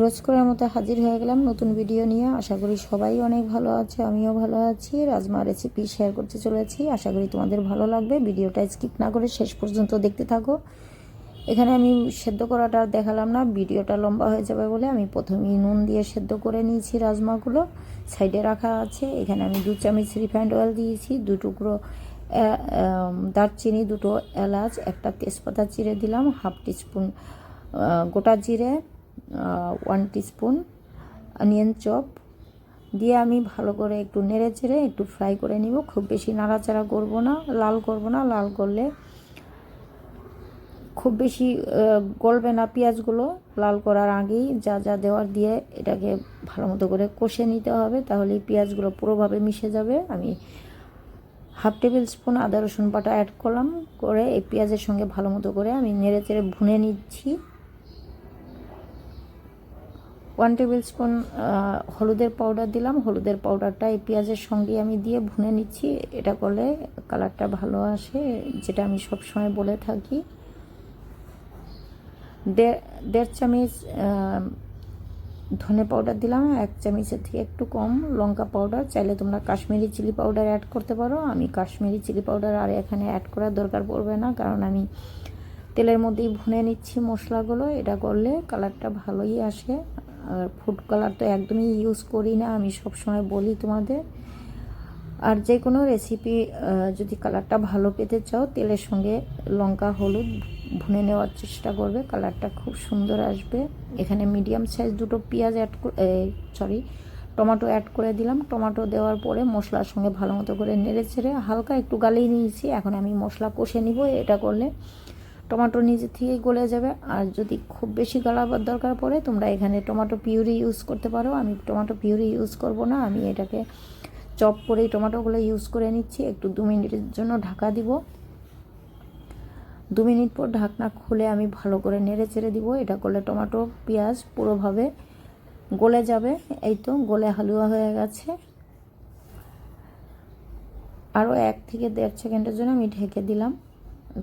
রোজ করার মতো হাজির হয়ে গেলাম। নতুন ভিডিও নিয়ে আশা করি সবাই অনেক ভালো আছে, আমিও ভালো আছি। রাজমা রেসিপি শেয়ার করতে চলেছি। আশা করি তোমাদের ভালো লাগবে। ভিডিওটা স্কিপ না করে শেষ পর্যন্ত দেখতে থাকো। এখানে আমি সেদ্ধ করাটা দেখালাম না, ভিডিওটা লম্বা হয়ে যাবে বলে আমি প্রথমেই নুন দিয়ে সেদ্ধ করে নিয়েছি রাজমাগুলো। সাইডে রাখা আছে। এখানে আমি দু চামচ রিফাইন্ড অয়েল দিয়েছি, দু টুকরো দারচিনি, দুটো এলাচ, একটা তেজপাতা চিড়ে দিলাম, হাফ টিস্পুন গোটা জিরে ওয়ান টিস্পুন অনিয়ন চপ দিয়ে আমি ভালো করে একটু নেড়ে চেড়ে একটু ফ্রাই করে নিব। খুব বেশি নাড়াচাড়া করব না, লাল করব না, লাল করলে খুব বেশি গলবে না পেঁয়াজগুলো। লাল করার আগেই যা যা দেওয়ার দিয়ে এটাকে ভালো মতো করে কষে নিতে হবে, তাহলেই পেঁয়াজগুলো পুরোভাবে মিশে যাবে। আমি হাফ টেবিল স্পুন আদা রসুন বাটা অ্যাড করলাম, করে এই পেঁয়াজের সঙ্গে ভালো মতো করে আমি নেড়ে চেড়ে ভুনে নিচ্ছি। ওয়ান টেবিল স্পুন হলুদের পাউডার দিলাম। হলুদের পাউডারটা এই পেঁয়াজের সঙ্গে আমি দিয়ে ভুনে নিচ্ছি। এটা করলে কালারটা ভালো আসে, যেটা আমি সবসময় বলে থাকি। দেড় দেড় চামচ ধনে পাউডার দিলাম। এক চামচের থেকে একটু কম লঙ্কা পাউডার চাইলে তোমরা কাশ্মীরি চিলি পাউডার অ্যাড করতে পারো। আমি কাশ্মীরি চিলি পাউডার আর এখানে অ্যাড করার দরকার পড়বে না, কারণ আমি তেলের মধ্যেই ভুনে নিচ্ছি মশলাগুলো। এটা করলে কালারটা ভালোই আসে। আর ফুড কালার তো একদমই ইউজ করি না, আমি সবসময় বলি তোমাদের। আর যে কোনো রেসিপি যদি কালারটা ভালো পেতে চাও, তেলের সঙ্গে লঙ্কা, হলুদ ভুনে নেওয়ার চেষ্টা করবে। কালারটা খুব সুন্দর আসবে। এখানে মিডিয়াম সাইজ দুটো পেঁয়াজ অ্যাড সরি টমেটো অ্যাড করে দিলাম। টমেটো দেওয়ার পরে মশলার সঙ্গে ভালো মতো করে নেড়ে ছেড়ে হালকা একটু গালিয়ে নিয়েছি। এখন আমি মশলা কষে নিব, এটা করলে টমেটো নিজে থেকেই গলে যাবে। আর যদি খুব বেশি গলাবার দরকার পড়ে, তোমরা এখানে টমেটো পিউরি ইউজ করতে পারো। আমি টমেটো পিউরি ইউজ করব না। আমি এটাকে চপ করেই টমেটোগুলো ইউজ করে নিচ্ছি। একটু দু মিনিটের জন্য ঢাকা দিব। দু মিনিট পর ঢাকনা খুলে আমি ভালো করে নেড়ে চেড়ে দিব। এটা করলে টমেটো পেঁয়াজ পুরোভাবে গলে যাবে। এই তো গলে হালুয়া হয়ে গেছে। আরও এক থেকে দেড় সেকেন্ডের জন্য আমি ঢেকে দিলাম।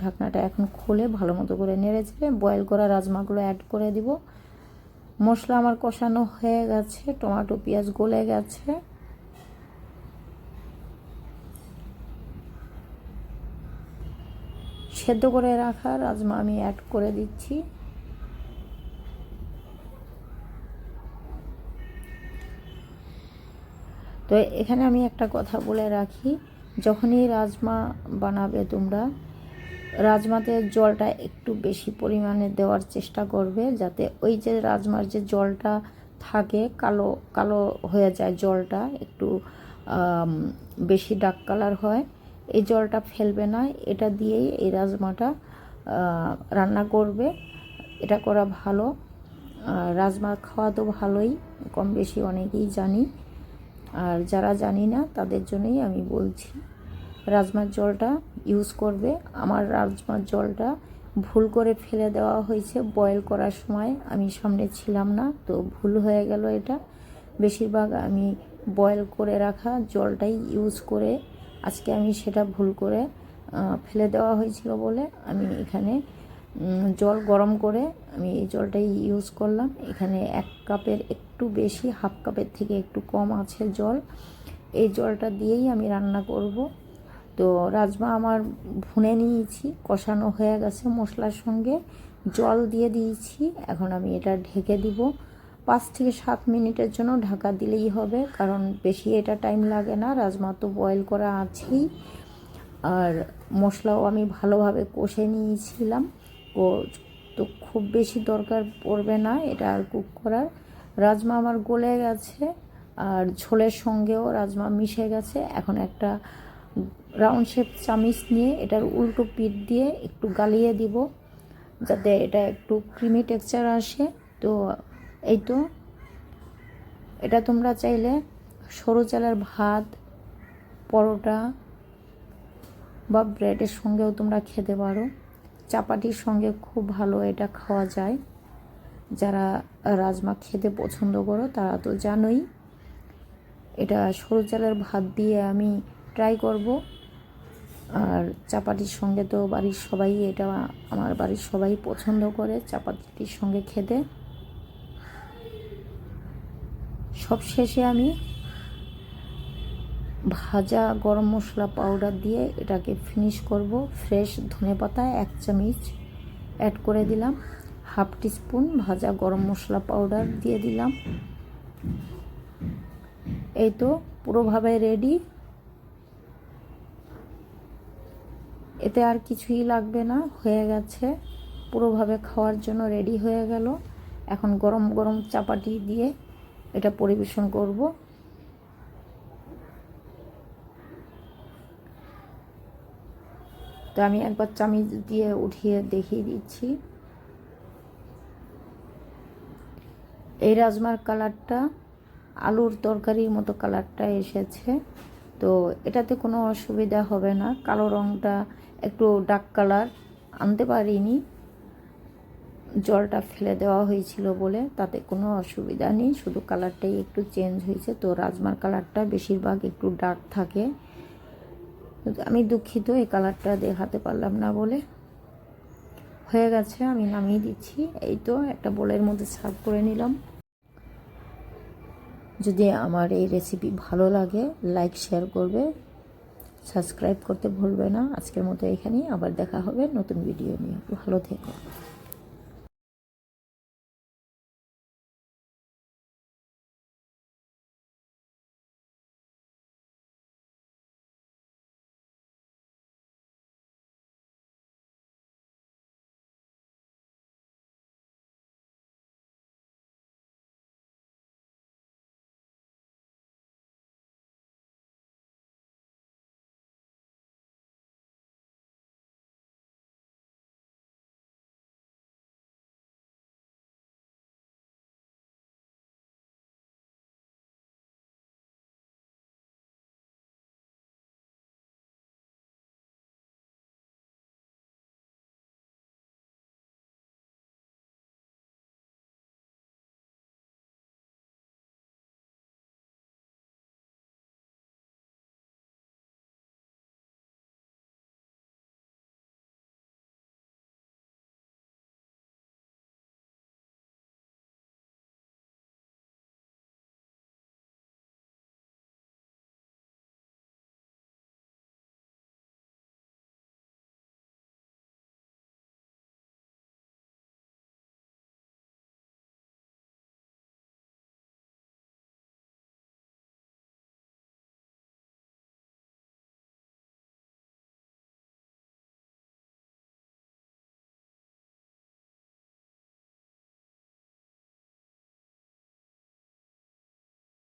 ঢাকনাটা এখন খুলে ভালো মতো করে নেড়ে চেড়ে বয়েল করা রাজমাগুলো অ্যাড করে দিব। মশলা আমার কষানো হয়ে গেছে টমেটো পেঁয়াজ গলে গেছে। সেদ্ধ করে রাখা রাজমা আমি অ্যাড করে দিচ্ছি। তো এখানে আমি একটা কথা বলে রাখি, যখনই রাজমা বানাবে তোমরা রাজমাতে জলটা একটু বেশি পরিমাণে দেওয়ার চেষ্টা করবে যাতে ওই যে রাজমার যে জলটা থাকে কালো কালো হয়ে যায় জলটা, একটু বেশি ডার্ক কালার হয়, এই জলটা ফেলবে না। এটা দিয়েই এই রাজমাটা রান্না করবে। এটা করা ভালো। রাজমা খাওয়া তো ভালোই, কম বেশি অনেকেই জানি। আর যারা জানি না, তাদের জন্যই আমি বলছি, রাজমার জলটা ইউজ করবে। আমার রাজমার জলটা ভুল করে ফেলে দেওয়া হয়েছে। বয়েল করার সময় আমি সামনে ছিলাম না, তো ভুল হয়ে গেল এটা। বেশিরভাগ আমি বয়েল করে রাখা জলটাই ইউজ করে আজকে আমি সেটা ভুল করে ফেলে দেওয়া হয়েছিল বলে আমি এখানে জল গরম করে আমি এই জলটাই ইউজ করলাম। এখানে এক কাপের একটু বেশি, হাফ কাপের থেকে একটু কম আছে জল। এই জলটা দিয়েই আমি রান্না করব। তো রাজমা আমার ভুনে নিয়েছি, কষানো হয়ে গেছে মশলার সঙ্গে। জল দিয়ে দিয়েছি, এখন আমি এটা ঢেকে দিব। পাঁচ থেকে সাত মিনিটের জন্য ঢাকা দিলেই হবে, কারণ বেশি এটা টাইম লাগে না। রাজমা তো বয়েল করা আছেই। আর মশলাও আমি ভালোভাবে কষে নিয়েছিলাম। ও তো খুব বেশি দরকার পড়বে না এটা আর কুক করার। রাজমা আমার গলে গেছে, আর ঝোলের সঙ্গেও রাজমা মিশে গেছে। এখন একটা রাউন্ড শেপ চামিচ নিয়ে এটার উল্টো পিঠ দিয়ে একটু গালিয়ে দিব, যাতে এটা একটু ক্রিমি টেক্সচার আসে। তো এই তো, এটা তোমরা চাইলে সরু চালের ভাত, পরোটা বা ব্রেডের সঙ্গেও তোমরা খেতে পারো। চাপাটির সঙ্গে খুব ভালো এটা খাওয়া যায়। যারা রাজমা খেতে পছন্দ করো, তারা তো জানোই। এটা সরু চালের ভাত দিয়ে আমি ট্রাই করব। আর চাপাটির সঙ্গে তো বাড়ির সবাই এটা আমার বাড়ির সবাই পছন্দ করে, চাপাতির সঙ্গে খেতে। সব শেষে আমি ভাজা গরম মশলা পাউডার দিয়ে এটাকে ফিনিশ করব। ফ্রেশ ধনে পাতা এক চামচ অ্যাড করে দিলাম। হাফ টিস্পুন ভাজা গরম মশলা পাউডার দিয়ে দিলাম। এই তো পুরোভাবে রেডি এতে আর কিছুই লাগবে না, হয়ে গেছে। পুরোভাবে খাওয়ার জন্য রেডি হয়ে গেল। এখন গরম গরম চাপাটি দিয়ে এটা পরিবেশন করব। তো আমি একবার চামিচ দিয়ে উঠিয়ে দেখিয়ে দিচ্ছি। এই রাজমার কালারটা, আলুর তরকারির মতো কালারটা এসেছে। তো এটাতে কোনো অসুবিধা হবে না। কালো রঙটা একটু ডার্ক কালার আনতে পারিনি। জলটা ফেলে দেওয়া হয়েছিল বলে তাতে কোনো অসুবিধা নেই, শুধু কালারটাই একটু চেঞ্জ হয়েছে। তো রাজমার কালারটা বেশিরভাগ একটু ডার্ক থাকে। আমি দুঃখিত, এই কালারটা দেখাতে পারলাম না বলে। হয়ে গেছে, আমি নামিয়ে দিচ্ছি। এই তো একটা বোলের মধ্যে সার্ভ করে নিলাম। যদি আমার এই রেসিপি ভালো লাগে লাইক শেয়ার করবে সাবস্ক্রাইব করতে ভুলবে না। আজকের মতো এখানেই, আবার দেখা হবে নতুন ভিডিও নিয়ে। ভালো থেকো।